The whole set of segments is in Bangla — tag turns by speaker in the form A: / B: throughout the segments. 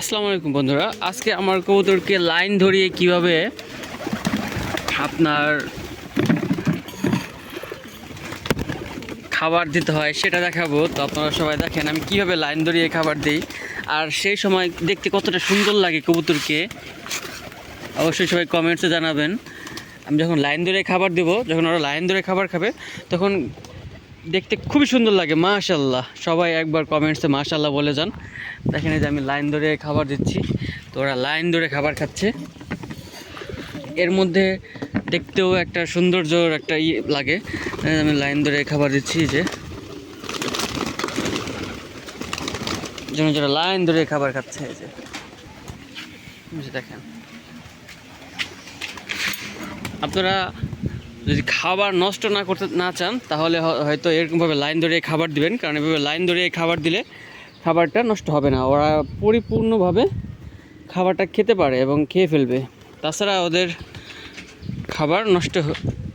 A: আসসালামু আলাইকুম বন্ধুরা। আজকে আমার কবুতরকে লাইন ধরিয়ে কীভাবে আপনার খাবার দিতে হয় সেটা দেখাবো। তো আপনারা সবাই দেখেন আমি কীভাবে লাইন ধরিয়ে খাবার দিই। আর সেই সময় দেখতে কতটা সুন্দর লাগে কবুতরকে। অবশ্যই সবাই কমেন্টসে জানাবেন। আমি যখন লাইন ধরে খাবার দেব, যখন ওরা লাইন ধরে খাবার খাবে, তখন দেখতে খুবই সুন্দর লাগে মাশাল্লাহ সবাই একবার কমেন্টসে মাশাল্লাহ বলে যান। দেখেন যে আমি লাইন ধরে খাবার দিচ্ছি। তো ওরা লাইন ধরে খাবার খাচ্ছে। এর মধ্যে দেখতেও একটা সৌন্দর্যর একটা ই লাগে। আমি লাইন ধরে খাবার দিচ্ছি যে। যেন যারা লাইন ধরে খাবার খাচ্ছে এই যে দেখেন। আপনারা যদি খাবার নষ্ট না করতে না চান, তাহলে হয়তো এরকমভাবে লাইন ধরে খাবার দিবেন, কারণ এভাবে লাইন ধরে খাবার দিলে খাবারটা নষ্ট হবে না। ওরা পরিপূর্ণভাবে খাবারটা খেতে পারে এবং খেয়ে ফেলবে। তাছাড়া ওদের খাবার নষ্ট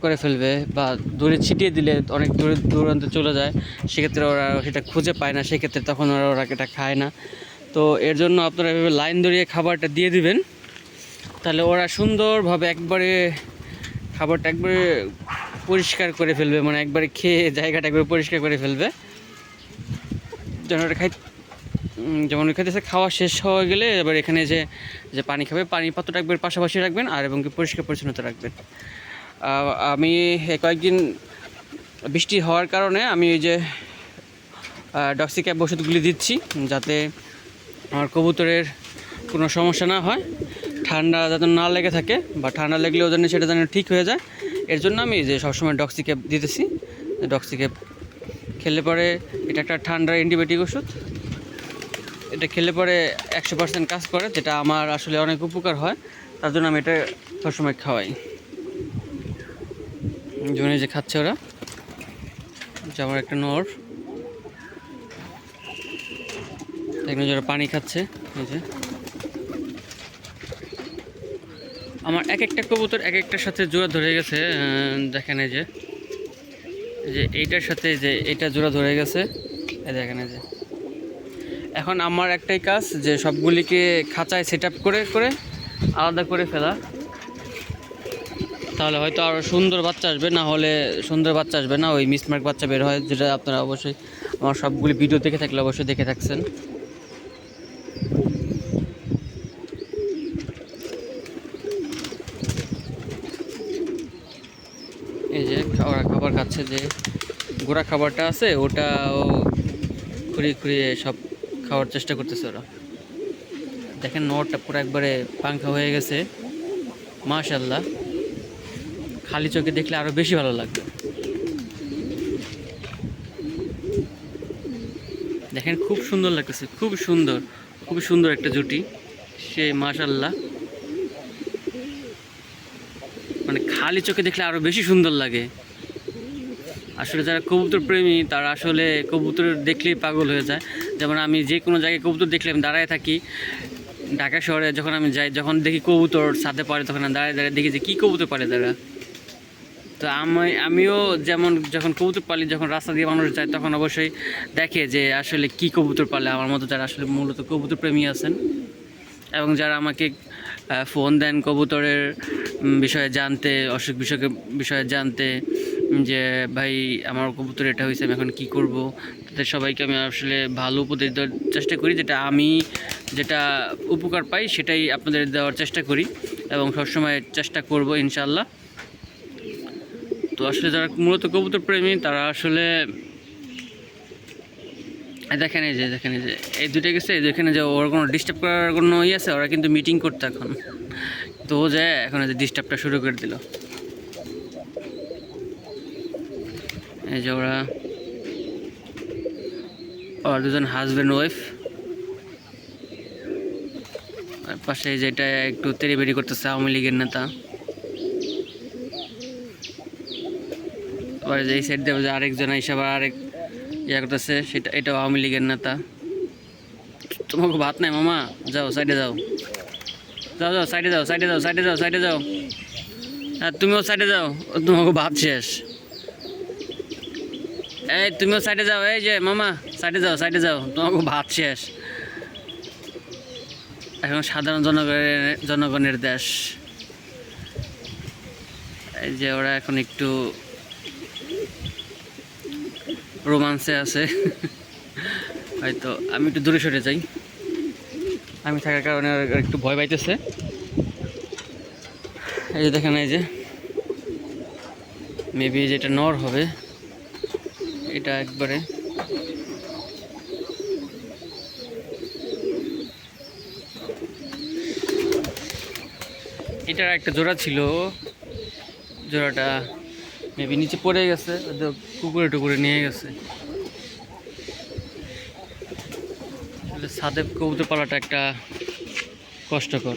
A: করে ফেলবে বা দূরে ছিটিয়ে দিলে অনেক দূরে দূরান্তে চলে যায়, সেক্ষেত্রে ওরা সেটা খুঁজে পায় না, সেক্ষেত্রে তখন ওরা ওরা এটা খায় না। তো এর জন্য আপনারা এভাবে লাইন ধরিয়ে খাবারটা দিয়ে দিবেন। তাহলে ওরা সুন্দরভাবে একবারে খাবারটা একবারে পরিষ্কার করে ফেলবে মানে একবারে খেয়ে জায়গাটা একবারে পরিষ্কার করে ফেলবে। যেন ওটা খাই যেমন খাইতেছে, খাওয়া শেষ হয়ে গেলে এবার এখানে যে যে পানি খাবে, পানি পাত্রটা একবার পাশাপাশি রাখবেন আর এবং কি পরিষ্কার পরিচ্ছন্নতা রাখবেন। আমি কয়েকদিন বৃষ্টি হওয়ার কারণে আমি ওই যে ডক্সি ক্যাব ওষুধগুলি দিচ্ছি, যাতে আমার কবুতরের কোনো সমস্যা না হয়। ঠান্ডা যাতে না লেগে থাকে বা ঠান্ডা লাগলেও যেন সেটা যেন ঠিক হয়ে যায়। এর জন্য আমি যে সবসময় ডক্সি ক্যাব দিতেছি। ডক্সি ক্যাব খেলে পরে এটা একটা ঠান্ডার অ্যান্টিবায়োটিক ওষুধ। এটা খেলে পরে একশো পার্সেন্ট কাজ করে, যেটা আমার আসলে অনেক উপকার হয়। তার জন্য আমি এটা সবসময় খাওয়াই। এই যে খাচ্ছে ওরা। যে আমার একটা নর। এখানে যারা পানি খাচ্ছে। এই যে। আমার এক একটা কবুতর এক একটার সাথে জোড়া ধরে গেছে দেখেন এই যে। যে এইটার সাথে যে এইটা জোড়া ধরে গেছে, এই দেখেন এই যে। এখন আমার একটাই কাজ যে সবগুলিকে খাঁচায় সেট করে করে আলাদা করে ফেলা। তাহলে হয়তো আরও সুন্দর বাচ্চা আসবে, না হলে সুন্দর বাচ্চা আসবে না, ওই মিসমার্ক বাচ্চা বের হয়, যেটা আপনারা অবশ্যই আমার সবগুলি ভিডিও দেখে থাকলে অবশ্যই দেখে থাকছেন এই যে ওরা খাবার খাচ্ছে যে গোড়া খাবারটা আছে ওটা ও খুঁড়িয়ে খুঁড়িয়ে সব খাওয়ার চেষ্টা করতেছে ওরা। দেখেন নটটা পুরো একবারে পাংখা হয়ে গেছে। মাশাল্লাহ খালি চোখে দেখলে আরও বেশি ভালো লাগবে। দেখেন খুব সুন্দর লাগতেছে, খুব সুন্দর খুব সুন্দর একটা জুটি। সে মাশাল্লাহ মানে খালি চোখে দেখলে আরও বেশি সুন্দর লাগে। আসলে যারা কবুতর প্রেমী, তারা আসলে কবুতর দেখলেই পাগল হয়ে যায়। যেমন আমি যে কোনো জায়গায় কবুতর দেখলে আমি দাঁড়ায় থাকি। ঢাকা শহরে যখন আমি যাই, যখন দেখি কবুতর সাথে পারে তখন আমি দাঁড়ায় দাঁড়ায় দেখি যে কী কবুতর পারে তারা। তো আমি, আমিও যেমন যখন কবুতর পালি, যখন রাস্তা দিয়ে মানুষ যায়, তখন অবশ্যই দেখে যে আসলে কী কবুতর পালে। আমার মতো যারা আসলে মূলত কবুতর প্রেমী আছেন এবং যারা আমাকে ফোন দেন কবুতরের বিষয়ে জানতে অসুখ বিষয়কে বিষয়ে জানতে যে, ভাই, আমার কবুতর এটা হয়েছে আমি এখন কী করব? তাদের সবাইকে আমি আসলে ভালো উপদেশ দেওয়ার চেষ্টা করি, যেটা আমি যেটা উপকার পাই, সেটাই আপনাদের দেওয়ার চেষ্টা করি এবং সবসময় চেষ্টা করব ইনশাল্লাহ তো আসলে যারা মূলত কবুতর প্রেমী, তারা আসলে দেখেন এই যে, দেখেন এই যে, এই দুটো গেছে, এই যেখানে যে ওর কোনো ডিস্টার্ব করার কোনো ইয়ে আছে, ওরা কিন্তু মিটিং করতে এখন। তো ও যায় এখন যে ডিস্টার্বটা শুরু করে দিল। এই যে ওরা ওরা দুজন হাজব্যান্ড ওয়াইফ আর পাশে যেটা এটা একটু তেড়িবেড়ি করতেছে আওয়ামী লীগের নেতা। আবার যে এই সাইড যে আরেকজন হিসাব আরেক ইয়া করতেছে, সেটা এটাও আওয়ামী লীগের নেতা। তোমাকে ভাত নাই মামা? যাও সাইডে যাও। যাও যাও সাইডে যাও সাইডে যাও সাইডে যাও সাইডে যাও। হ্যাঁ তুমিও সাইডে যাও, তোমাকে ভাত শেষ। এই তুমিও সাইডে যাও, এই যে, মামা সাইডে যাও সাইডে যাও। তোমাকে ভাত শেষ। এখন সাধারণ জনগণের জনগণের দেশ। এই যে ওরা এখন একটু রোমান্সে আছে। হয়তো আমি একটু দূরে সরে যাই। আমি থাকার কারণে একটু ভয় পাইতেছে। এই যে দেখেন, এই যে। মেবি যেটা নর হবে। এটা একবারে। এটার একটা জোড়া ছিল। জোড়াটা মেবি নিচে পড়ে গেছে কুকুরে টুকুরে নিয়ে গেছে। সাদেব কবুতর পালাটা একটা কষ্টকর।